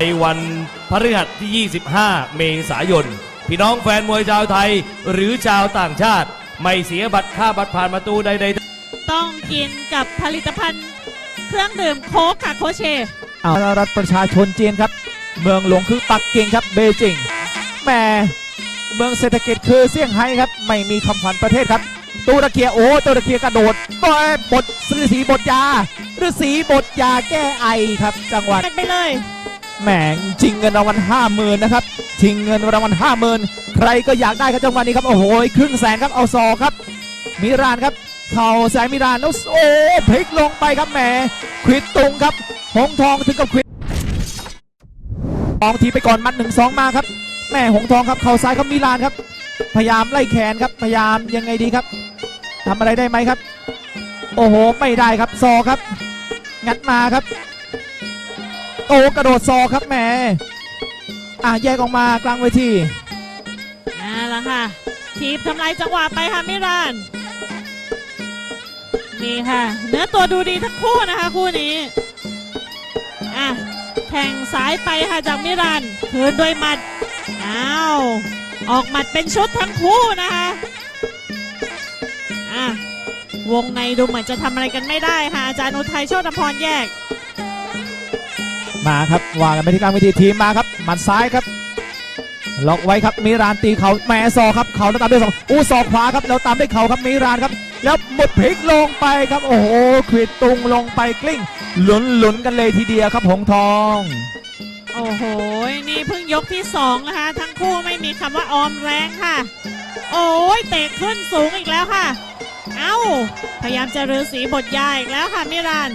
ในวันพฤหัสที่ 25 เมษายน พี่น้องแฟนมวยชาวไทย หรือชาวต่างชาติ ไม่เสียบัตรค่าบัตรผ่านประตูใดๆ ต้องกินกับผลิตภัณฑ์ เครื่องดื่มโค้กค่ะโคชเชเอาละรัฐประชาชนจีนครับ เมืองหลวงคือปักกิ่งครับเบจิงแหม่เมืองเศรษฐกิจคือเซี่ยงไฮ้ครับ ไม่มีคำขวัญประเทศครับตุรเกียโอ้ตุรเกียกระโดดต่อยบทฤาษีบทยาฤาษีบทยาแก้ไอครับ จังหวัดกันไปเลย แหมชิงเงินรางวัลห้าหมื่นนะครับชิงเงินรางวัลห้าหมื่นใครก็อยากได้ครับจังหวะนี้ครับโอ้โหครึ่งแสนครับเอาซอครับมิรานครับเข่าสายมิรานแล้วโอ้พลิกลงไปครับแหมควิดตุงครับหงทองถึงกับควิดทองทีไปก่อนมัดหนึ่งสองมาครับแม่หงทองครับเข่าซ้ายครับมิรานครับ พยายามไล่แขนครับพยายามยังไงดีครับทำอะไรได้ไหมครับ โอ้โหไม่ได้ครับซอครับ งัดมาครับ โอ้กระโดดซอครับแหมอะแยกออกมากลางเวทีนั่นแหละค่ะทีบทำลายจังหวะไปค่ะมิรานนี่ค่ะ เนื้อตัวดูดีทั้งคู่นะคะคู่นี้อะแทงซ้ายไปค่ะจากมิรานคืนด้วยหมัดอ้าวออกหมัดเป็นชุดทั้งคู่นะคะอะวงในดูเหมือนจะทำอะไรกันไม่ได้ค่ะอาจารย์อุทัยโชติพรแยก มาครับวางกันไปที่กลางเวทีทีมมาครับหมัดซ้ายครับล็อกไว้ครับมิรานตีเขาแหมซอครับเขาแล้วตามด้วยสองอู้ศอขวาครับแล้วตามด้วยเขาครับมิรานครับ แล้วหมดพลิกลงไปครับโอ้โหขวิดตุงลงไปกลิ้งหลุนหลุนกันเลยทีเดียวครับหงทอง โอ้โห นี่เพิ่งยกที่สองนะคะทั้งคู่ไม่มีคำว่าออมแรงค่ะ โอ้ยเตะขึ้นสูงอีกแล้วค่ะ เอ้า พยายามจะรื้อสีบทยาอีกแล้วค่ะมิราน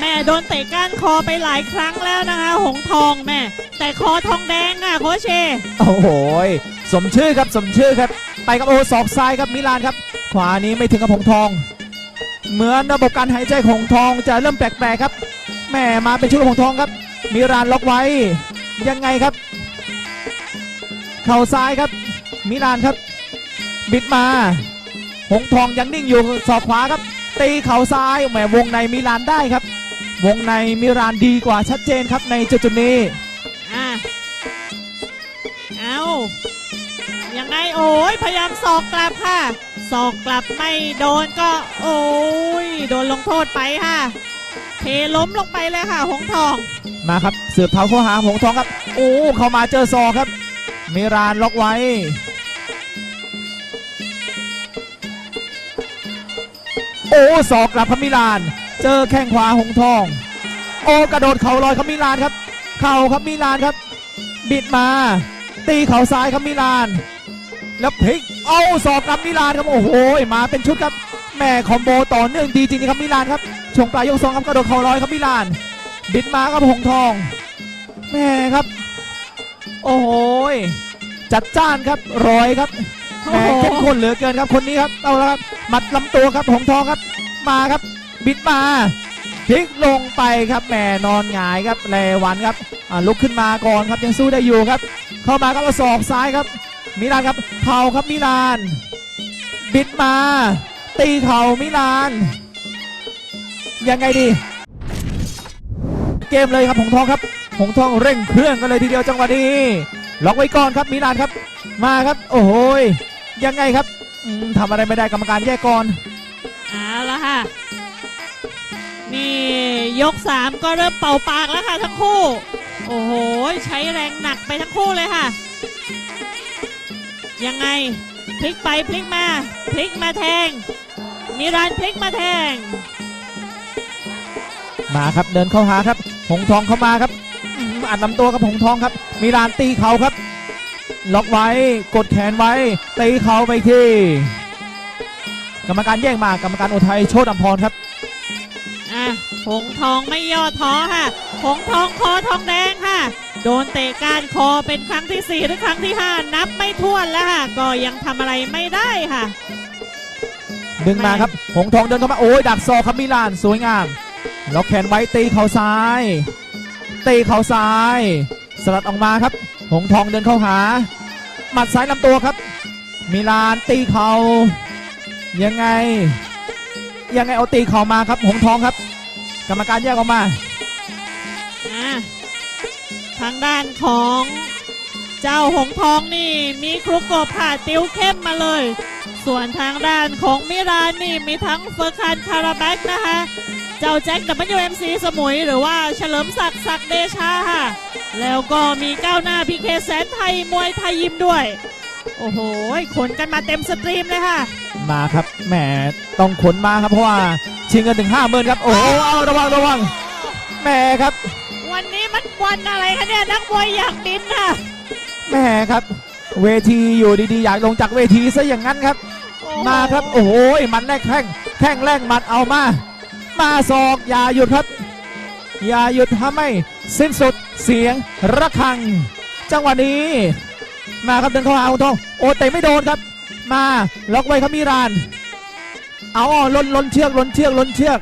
แม่โดนเตะก้านคอไปหลายครั้งแล้วนะคะ หงทองแม่ แต่คอทองแดงอะโคชเช โอ้โหสมชื่อครับสมชื่อครับ ไปครับโอศอกซ้ายครับมิลานครับ ขวานี้ไม่ถึงกับหงทอง เหมือนระบบการหายใจของหงทองจะเริ่มแปลกๆครับแหม่มาเป็นชุดของหงทองครับ มิรานล็อกไว้ยังไงครับ เข่าซ้ายครับ มิลานครับ บิดมา หงทองยังนิ่งอยู่ศอกขวาครับ ตีเข่าซ้ายแหมวงในมิลานได้ครับ วงในมิรานดีกว่าชัดเจนครับในจุดจุดๆนี้อะเอายังไงโอ้ยพยายามสอกกลับค่ะสอกกลับไม่โดนก็โอ้ยโดนลงโทษไปค่ะเทล้มลงไปเลยค่ะ หงทองมาครับเสือบเท้าเข้าหาหงทองครับ โอ้เข้ามาเจอซอกครับมิรานล็อกไว้โอ้ศอกกลับครับมิราน เจอแข้งขวาหงทอง โอ้กระโดดเข่าลอยครับมิรานครับ เข่าครับมิรานครับ บิดมา ตีเข่าซ้ายครับมิราน แล้วพลิกเอาศอกกลับมิรานครับโอ้โหมาเป็นชุดครับแม่คอมโบต่อเนื่องดีจริงๆครับมิรานครับช่วงปลายยกสองครับกระโดดเข่าลอยครับมิราน บิดมาครับหงทองแม่ครับ โอ้โหยจัดจ้านครับรอยครับแหมโอ้โหเข้มข้นเหลือเกินครับคนนี้ครับเอาละครับหมัดลำตัวครับหงทองครับมาครับ บิดมาพลิกลงไปครับแหมนอนหงายครับเลวันครับอ่าลุกขึ้นมาก่อนครับยังสู้ได้อยู่ครับ เข้ามาครับเอาศอกซ้ายครับ มิลานครับเข่าครับมิลาน บิดมา ตีเข่ามิลาน ยังไงดี เกมเลยครับหงทองครับหงทองเร่งเครื่องกันเลยทีเดียวจังหวะนี้ล็อกไว้ก่อนครับมิลานครับ มาครับ โอ้โหยยังไงครับทำอะไรไม่ได้กรรมการแยกก่อนเอาละค่ะ นี่ยกสามก็เริ่มเป่าปากแล้วค่ะทั้งคู่ โอ้โห ใช้แรงหนักไปทั้งคู่เลยค่ะ ยังไง พลิกไปพลิกมา พลิกมาแทงมีรานพลิกมาแทง มาครับเดินเข้าหาครับ หงทองเข้ามาครับอืมอัดลำตัวครับหงทองครับ มีลานตีเข่าครับ ล็อกไว้กดแขนไว้ตีเข่าไปที่ กรรมการแยกมากรรมการอุทัยโชติอำพรครับ หงทองไม่ย่อท้อค่ะหงทองคอทองแดงค่ะ โดนเตะก้านคอเป็นครั้งที่ 4 หรือครั้งที่ 5 นับไม่ถ้วนแล้วค่ะ ก็ยังทำอะไรไม่ได้ค่ะ ดึงมาครับ หงทองเดินเข้ามา โอ้ยดักซอกครับมิลาน สวยงาม ล็อกแขนไว้ตีเข่าซ้าย ตีเข่าซ้าย สลัดออกมาครับ หงทองเดินเข้าหา หมัดซ้ายลำตัวครับ มิลานตีเข่ายังไง ยังไงเอาตีเข่ามาครับ หงทองครับ กรรมการแยกออกมาอะทางด้านของเจ้าหงทองนี่มีครุกกบค่ะติวเข้มมาเลย ส่วนทางด้านของมิรานนี่มีทั้งเฟอร์คานคาราแบ็กนะคะ เจ้าแจ็ค WMC สมุยหรือว่าเฉลิมศักดิ์ศักดิ์เดชาค่ะ แล้วก็มีก้าวหน้าพีเคแสนไทยมวยไทยยิมด้วย โอ้โหขนกันมาเต็มสตรีมเลยค่ะ มาครับแหมต้องขนมาครับเพราะว่า ชิงเงินถึงห้าหมื่นครับ โอ้โหเอาระวังระวังแหมครับวันนี้มันวันอะไรคะเนี่ยนักมวยอยากบินน่ะแหมครับ เวทีอยู่ดีๆ อยากลงจากเวทีซะอย่างนั้นครับ โอ้โหมาครับ โอ้โหมันแรกแข้งแข้งแรกหมัดเอามา มาศอกอย่าหยุดครับ อย่าหยุดทำให้สิ้นสุดเสียงระฆัง จังหวะนี้ มาครับเดินเข้าหาคุณทองโอ้เตะไม่โดนครับ มาล็อกไว้ครับมีราน เอาอ่อล้นล้นเชือกล้นเชือกล้นเชือก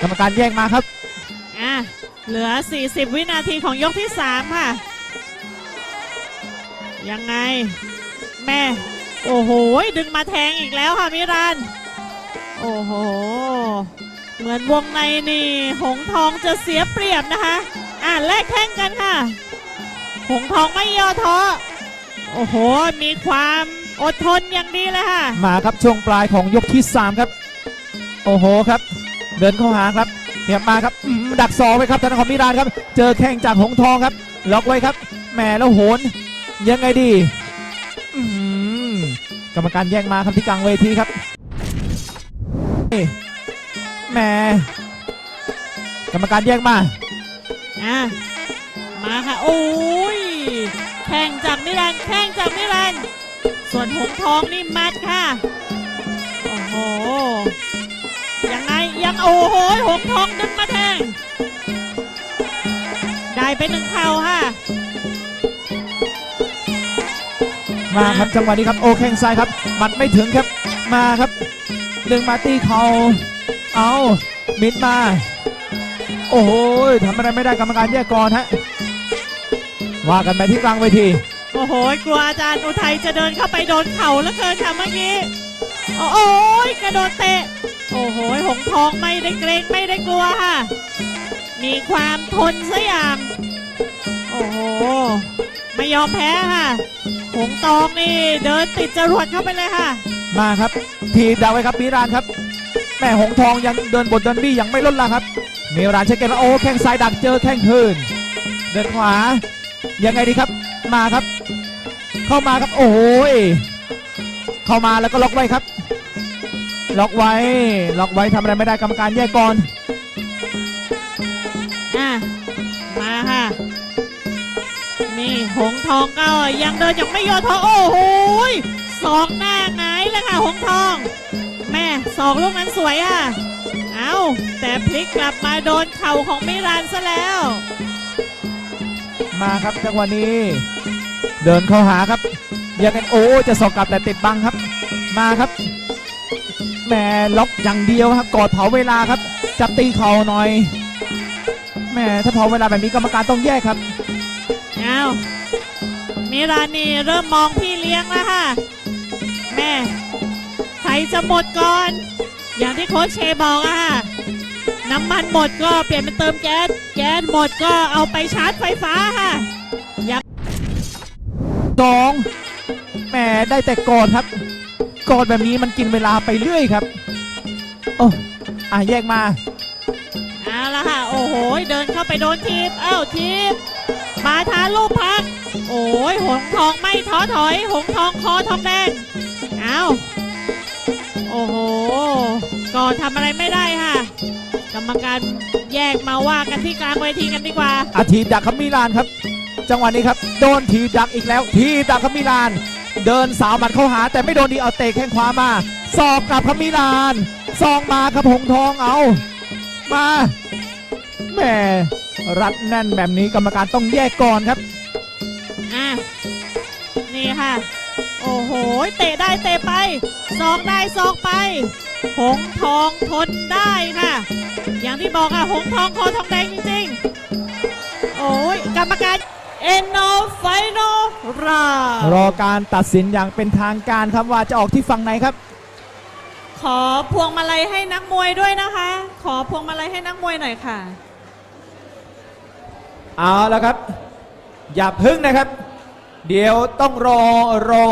กรรมการแย่งมาครับ อะเหลือ 40 วินาทีของยกที่ 3 ค่ะ ยังไง แม่ โอ้โห ดึงมาแทงอีกแล้วค่ะมิรัน โอ้โห เหมือนวงในนี่ หงทองจะเสียเปรียบนะคะ อะแลกแข่งกันค่ะ หงทองไม่ย่อท้อโอ้โห มีความ อดทนอย่างดีเลยค่ะ มาครับช่วงปลายของยกที่ 3 ครับ โอ้โหครับ เดินเข้าหาครับเหียบมาครับอืมดักซอกไว้ครับธนาคารมิรานครับ เจอแข้งจากหงทองครับ ล็อกไว้ครับแหมแล้วโหน ยังไงดีอืมกรรมการแย่งมาครับที่กลางเวทีครับนี่แหมกรรมการแย่งมาอะมาค่ะโอ้ยแข่งจากมิรันแข่งจากมิรัน ส่วนหงทองนี่มัดค่ะ โอ้โห ยังไงยังโอ้โหหงทองดึงมาแทง ได้ไปหนึ่งเข่าค่ะ มาครับจังหวะนี้ครับโอแข้งซ้ายครับหมัดไม่ถึงครับมาครับดึงมาตีเขาเอามิดมา โอ้โหทำอะไรไม่ได้กรรมการแยกก่อนฮะว่ากันไปที่กลางเวที โอ้โหกลัวอาจารย์อุทัยจะเดินเข้าไปโดนเข่าแล้วเกินค่ะเมื่อกี้โอ้โหกระโดดเตะ โอ้โหหงทองไม่ได้เกรงไม่ได้กลัวค่ะ มีความทนซะอย่าง โอ้โหไม่ยอมแพ้ค่ะหงตองนี่เดินติดจรวดเข้าไปเลยค่ะ มาครับ ทีบดาวไว้ครับมิรานครับ แม่หงทองยังเดินบทเดินบี้ยังไม่ลดละครับมิรานเช็คเกมโอ้แข้งซ้ายดักเจอแข้งคืน เดินขวายังไงดีครับ มาครับ เข้ามาครับโอ้ยเข้ามาแล้วก็ล็อกไว้ครับ ล็อกไว้ล็อกไว้ทำอะไรไม่ได้กรรมการแยกก่อนอะมาค่ะนี่หงทองก็ยังเดินยังไม่ย่อท้อโอ้โหยสองหน้าหงายเลยค่ะหงทอง แม่สองลูกนั้นสวยอะเอาแต่พลิกกลับมาโดนเข่าของมิรานซะแล้ว มาครับจังหวะนี้ เดินเข้าหาครับยังไงโอ้จะสอกกลับแต่ติดบังครับ มาครับแหมล็อกอย่างเดียวครับกอดเผาเวลาครับ จับตีเข่าหน่อยแหมถ้าเผาเวลาแบบนี้กรรมการต้องแยกครับเอามิรานีเริ่มมองพี่เลี้ยงแล้วค่ะแม่ใครจะหมดก่อน อย่างที่โค้ชเชบอกอะค่ะน้ำมันหมดก็เปลี่ยนเป็นเติมแก๊ส แก๊สหมดก็เอาไปชาร์จไฟฟ้าค่ะสองแหมได้แต่กอดครับกอดแบบนี้มันกินเวลาไปเรื่อยครับ โอ้อะแยกมาเอาละค่ะ โอ้โห เดินเข้าไปโดนทีบเอ้าทีบมาทาลูกพัก โอ้ยหงทองไม่ท้อถอย หงทองคอทองแดงเอาโอ้โหก็ทำอะไรไม่ได้ค่ะ กรรมการแยกมาว่ากันที่กลางเวทีกันดีกว่า อาทีบดักครับมิลานครับ จังหวะนี้ครับโดนทีบดักอีกแล้ว ทีบดักครับมิลาน เดินสาวหมัดเข้าหา แต่ไม่โดนดีเอาเตะแข้งขวามาสอบกลับครับมิลานซองมาครับหงทองเอา มาแหมรัดแน่นแบบนี้กรรมการต้องแยกก่อนครับอะนี่ค่ะ โอ้โห เตะได้เตะไปซอกได้ซอกไป หงทองทนได้ค่ะ อย่างที่บอกค่ะหงทองคอทองแดงจริงๆ โอ้ยกรรมการเอ็นโนไฟโนรารอการตัดสินอย่างเป็นทางการครับว่าจะออกที่ฝั่งไหนครับ ขอพวงมาลัยให้นักมวยด้วยนะคะ ขอพวงมาลัยให้นักมวยหน่อยค่ะ เอาแล้วครับ อย่าพึ่งนะครับ เดี๋ยวต้องรอรอ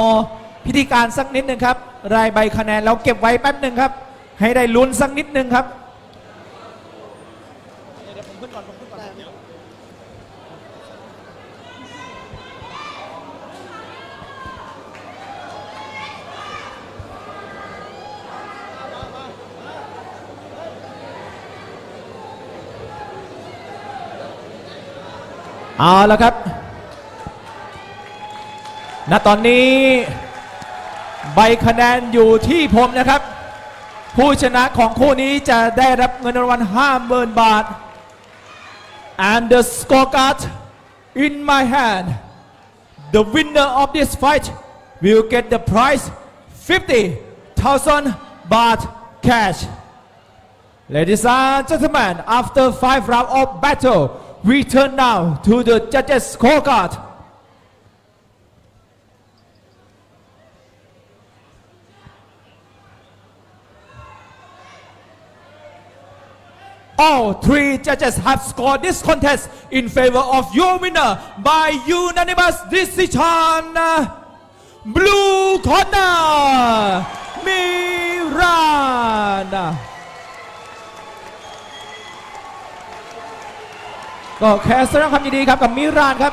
พิธีการสักนิดหนึ่งครับ รายใบคะแนนเราเก็บไว้แป๊บหนึ่งครับ ให้ได้ลุ้นสักนิดหนึ่งครับเอาแล้วครับ ณ ตอนนี้ ใบคะแนนอยู่ที่ผมนะครับ ผู้ชนะของคู่นี้จะได้รับเงินรางวัล50,000 บาท and the scorecard in my hand the winner of this fight will get the prize 50,000 baht cash Ladies and gentlemen, after five rounds of battle, we turn now to the judges' scorecard. All three judges have scored this contest in favor of your winner by unanimous decision. Blue corner, Miran. ก็แค่แสดงความยินดีครับกับมิรานครับ